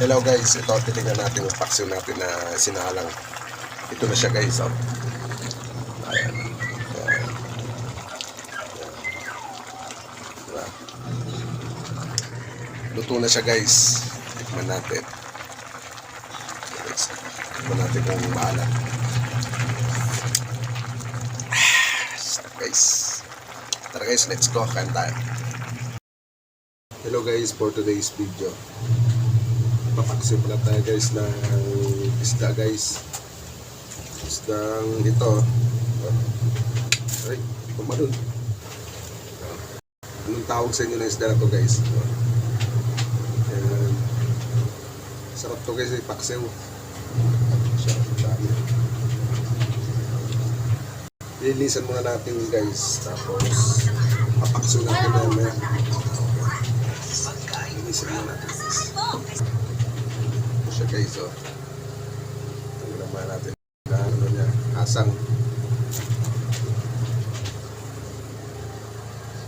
Hello guys, ito titingnan natin yung paksiw natin na sinalang. Ito na siya guys. Oh. Ayan. Diba? Luto na siya guys. Tikman natin. Guys, Tikman natin kung maalat. Ah, sarap guys. Tara guys, let's go. Kain tayo. Hello guys, for today's video papaksip pala tayo guys ng isda guys. Isdang ito. Ay pumalun anong tawag sa inyo na isda na to guys? Ayan. sarap to guys sarap dami. Lilisan muna natin guys. Tapos papaksiw natin mamaya. Lilisan muna natin guys oh. Ito naman natin na ano niya, asang.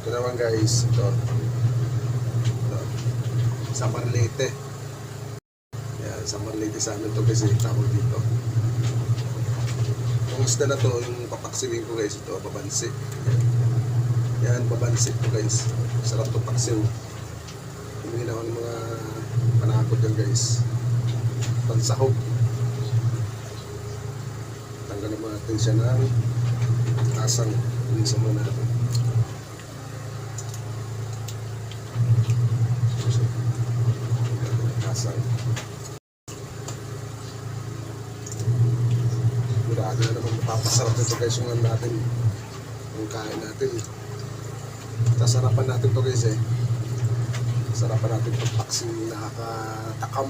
Ito naman guys, ito. Ito. Sa Marlete. Yan, sa Marlete sa amin to kasi tawag dito. Yung isda na to, yung papaksiwin ko guys, ito, babansi. Yan, Yan babansi to guys. Sarap to paksiw. Yung ginawa ng mga panakot yan guys pansahog. Tanggalin mo natin siya ng asang. Inisan mo natin. Asang. Murado na naman mapapasarap ito guys yung ano natin. Yung kain natin. Sasarapan natin to guys eh. Sarapan natin itong paksing nakakatakam.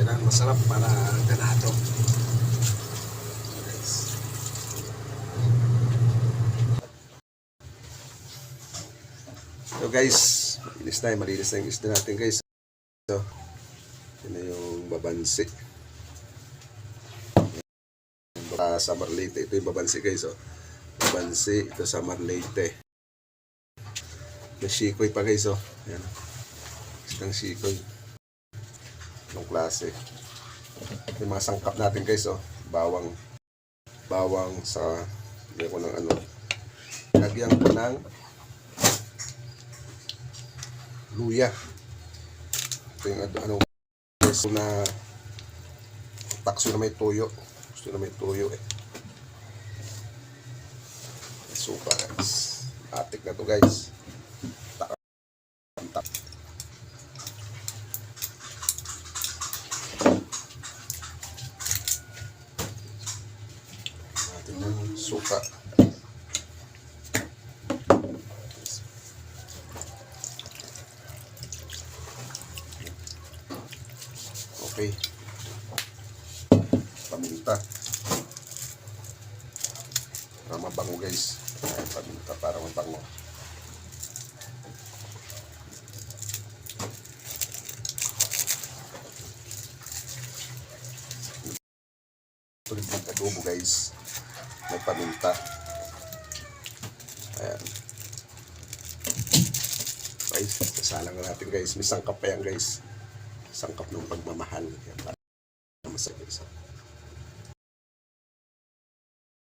Yan ang masarap para ganado. So guys, malinis na malinis na yung isda natin guys. So, yun na yung babansi. Para sa Marlite. Ito yung babansi guys. Oh. Babansi. Ito sa Marlite. May shikoy pa guys. Oh. Yan. Isang shikoy. Anong klase. Yung mga sangkap natin guys. Oh. Bawang. Bawang sa lagyan ko ng ano. Lagyan ko ng luya. Ito yung ano, guys na takso na may tuyo. Gusto na may tuyo eh. Suka guys. Atik na to guys. Tak. tak. Natin ng suka. Okay. Paminta. Para mabango guys. Ayan, paminta para mabango. Ito rin adobo guys. May paminta. Ayan. Guys, sasalang na natin guys. May sangkap pa yan guys. Sangkap ng pagmamahal. Yan, para masaya guys.